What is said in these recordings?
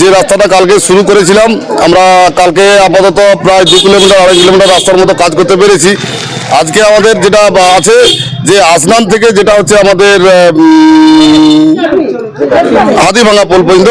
যে রাস্তাটা কালকে শুরু করেছিলাম, আমরা কালকে আপাতত প্রায় দু কিলোমিটার, আড়াই কিলোমিটার রাস্তার মতো কাজ করতে পেরেছি। আজকে আমাদের যেটা আছে, যে আসনান থেকে যেটা হচ্ছে আমাদের হাতিভাঙা পোল পর্যন্ত,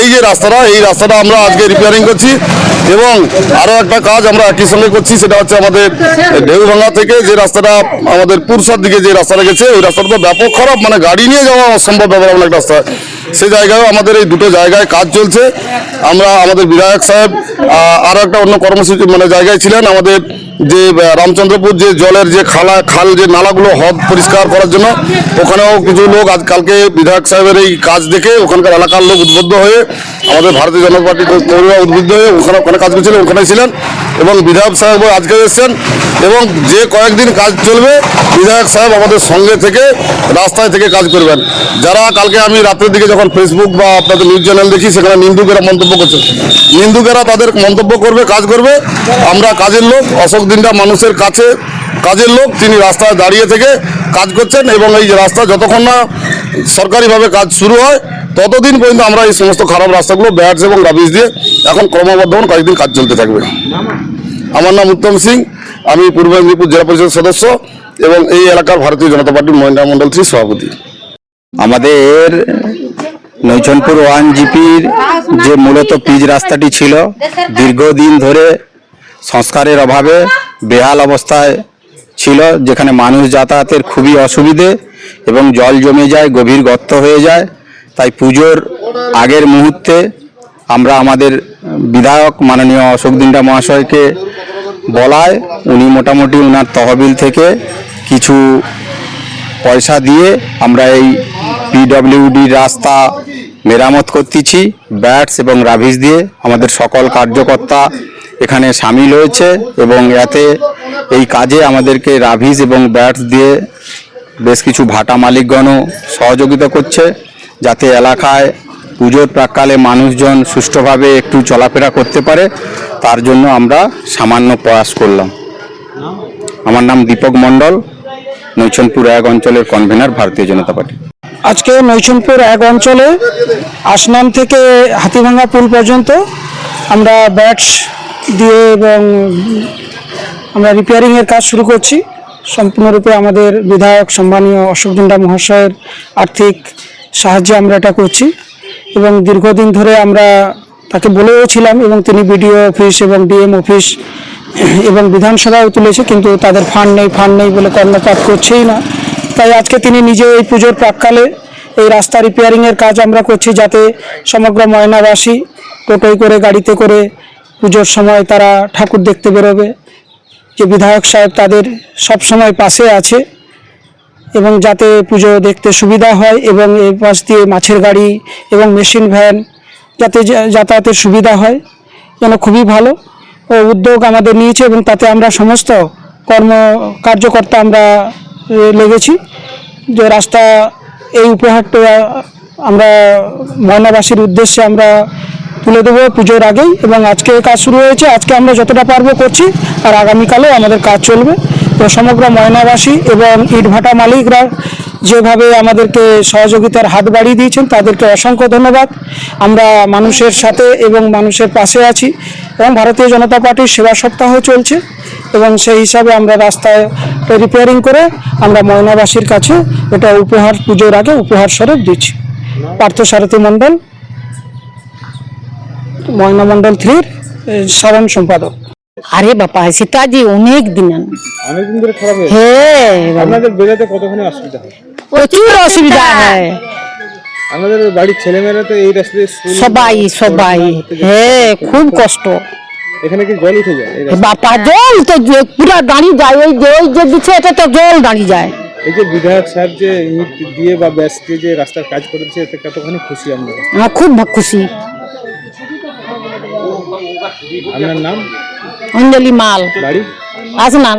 এই যে রাস্তাটা, এই রাস্তাটা আমরা আজকে রিপেয়ারিং করছি। এবং আরও একটা কাজ আমরা একই সঙ্গে করছি, সেটা হচ্ছে আমাদের ঢেউভাঙা থেকে যে রাস্তাটা, আমাদের পুরসার দিকে যে রাস্তাটা গেছে, ওই রাস্তাটা তো ব্যাপক খারাপ মানে গাড়ি নিয়ে যাওয়া অসম্ভব ব্যাপার একটা রাস্তা। সেই জায়গায় আমাদের এই দুটো জায়গায় কাজ চলছে। আমরা আমাদের বিধায়ক সাহেব আরও একটা অন্য কর্মসূচি মানে জায়গায় ছিলেন। আমাদের যে রামচন্দ্রপুর যে জলের যে খালা, খাল যে নালাগুলো হদ পরিষ্কার করার জন্য, ওখানেও কিছু লোক আজ কালকে বিধায়ক সাহেবের এই কাজ দেখে ওখানকার এলাকার লোক উদ্বুদ্ধ হয়ে, আমাদের ভারতীয় জনতা পার্টির কর্মীরা উদ্বুদ্ধ হয়ে ওখানে ওখানে কাজ করছিলেন ওখানে ছিলেন এবং বিধায়ক সাহেব আজকে এসেছেন এবং যে কয়েকদিন কাজ চলবে, বিধায়ক সাহেব আমাদের সঙ্গে থেকে রাস্তায় থেকে কাজ করবেন। যারা কালকে আমি রাতের দিকে যখন ফেসবুক বা আপনাদের নিউজ চ্যানেল দেখি, সেখানে নিন্দুকেরা মন্তব্য করছে। নিন্দুকেরা তাদের মন্তব্য করবে, কাজ করবে, আমরা কাজের লোক, অশোক দিনটা মানুষের কাছে, কাজের লোক, তিনি রাস্তায় দাঁড়িয়ে থেকে কাজ করছেন এবং এই রাস্তা যতক্ষণ না সরকারিভাবে কাজ শুরু হয়, ততদিন পর্যন্ত আমরা এই সমস্ত খারাপ রাস্তাগুলো, ব্যাটস এবং রাবিশ দিয়ে এখন ক্রমবর্ধমান কয়েকদিন কাজ চলতে থাকবে। আমার নাম উত্তম সিং, আমি পূর্ব মেদিনীপুর জেলা পরিষদ সদস্য এবং এই এলাকার ভারতীয় জনতা পার্টির মহিলা মন্ডল থ্রি সভাপতি। আমাদের নৈচনপুর ওয়ান জিপির যে মূলত পিচ রাস্তাটি ছিল, দীর্ঘদিন ধরে সংস্কারের অভাবে বেহাল অবস্থায় ছিল, যেখানে মানুষ যাতায়াতের খুবই অসুবিধে এবং জল জমে যায়, গভীর গর্ত হয়ে যায়। তাই পুজোর আগের মুহূর্তে আমরা আমাদের বিধায়ক মাননীয় অশোক দিন্ডা মহাশয়কে বলায়, উনি মোটামুটি ওনার তহবিল থেকে কিছু পয়সা দিয়ে আমরা এই পিডব্লিউডি রাস্তা মেরামত করতেছি, ব্যাটস এবং রাভিস দিয়ে আমাদের সকল কার্যকর্তা এখানে সামিল হয়েছে এবং এতে এই কাজে আমাদেরকে রাভিস এবং ব্যাটস দিয়ে বেশ কিছু ভাটা মালিকগণও সহযোগিতা করছে, যাতে এলাকায় পুজোর প্রাককালে মানুষজন সুষ্ঠুভাবে একটু চলাফেরা করতে পারে। তার জন্য আমরা সামান্য প্রয়াস করলাম। আমার নাম দীপক মণ্ডল নৈচনপুর এক অঞ্চলের কনভেনার ভারতীয় জনতা পার্টি। আজকে নৈচনপুর এক অঞ্চলে আসনাম থেকে হাতিভাঙ্গা পুল পর্যন্ত আমরা ব্যাটস দিয়ে এবং আমরা রিপেয়ারিংয়ের কাজ শুরু করছি। সম্পূর্ণরূপে আমাদের বিধায়ক সম্মানীয় অশোক দিন্ডা মহাশয়ের আর্থিক সাহায্যে আমরা এটা করছি এবং দীর্ঘদিন ধরে আমরা তাকে বলেও ছিলাম এবং তিনি বিডিও অফিস এবং ডিএম অফিস এবং বিধানসভাও তুলেছে, কিন্তু তাদের ফান্ড নেই ফান্ড নেই বলে কর্ণপাত করছেই না। তাই আজকে তিনি নিজে এই পুজোর প্রাককালে এই রাস্তা রিপেয়ারিংয়ের কাজ আমরা করছি যাতে সমগ্র ময়নাবাসী টোটোয় করে, গাড়িতে করে পুজোর সময় তারা ঠাকুর দেখতে বেরোবে। যে বিধায়ক সাহেব তাদের সব সময় পাশে আছে এবং যাতে পুজো দেখতে সুবিধা হয় এবং এই পাশ দিয়ে মাছের গাড়ি এবং মেশিন ভ্যান যাতে যাতায়াতের সুবিধা হয়, যেন খুবই ভালো। ও উদ্যোগ আমাদের নিয়েছে এবং তাতে আমরা সমস্ত কর্ম, কার্যকর্তা আমরা লেগেছি। যে রাস্তা এই উপহারটা আমরা ময়নাবাসীর উদ্দেশ্যে আমরা তুলে দেবো পুজোর আগেই এবং আজকে কাজ শুরু হয়েছে। আজকে আমরা যতটা পারব করছি আর আগামীকালেও আমাদের কাজ চলবে। তো সমগ্র ময়নাবাসী এবং ইটভাটা মালিকরা যেভাবে আমাদেরকে সহযোগিতার হাত বাড়িয়ে দিয়েছেন, তাদেরকে অসংখ্য ধন্যবাদ। আমরা মানুষের সাথে এবং মানুষের পাশে আছি এবং ভারতীয় জনতা পার্টির সেবা সপ্তাহ চলছে এবং সেই হিসাবে আমরা রাস্তায় রিপেয়ারিং করে আমরা ময়নাবাসীর কাছে এটা উপহার, পুজোর আগে উপহার স্বরূপ দিচ্ছি। পার্থসারথী মণ্ডল ময়না মণ্ডল থ্রির সাধারণ সম্পাদক। আরে বাবা সীতাজি অনেক দিন অনেকদিন ধরে খারাপ হ্যাঁ আপনাদের বেরোতে কতখানি অসুবিধা হয়? প্রচুর অসুবিধা হয়। আমাদের বাড়ির ছেলেমেয়েরা তো এই রাস্তা সবাই সবাই। হ্যাঁ খুব কষ্ট। এখানে কি জল উঠে যায় বাপা জল তো যে পুরা দাঁড়িয়ে যায়। ওই যে ওই যে দিচ্ছে এটা তো জল দাঁড়িয়ে যায়। এই যে বিধায়ক সাহেব যে ইট দিয়ে বা ব্যাস দিয়ে যে রাস্তার কাজ করেছে এতে কতখানি খুশি আমরা খুব খুশি। আপনার নাম? অঞ্জলি মাল। বাড়ি? Asnan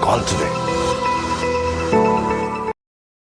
Call today.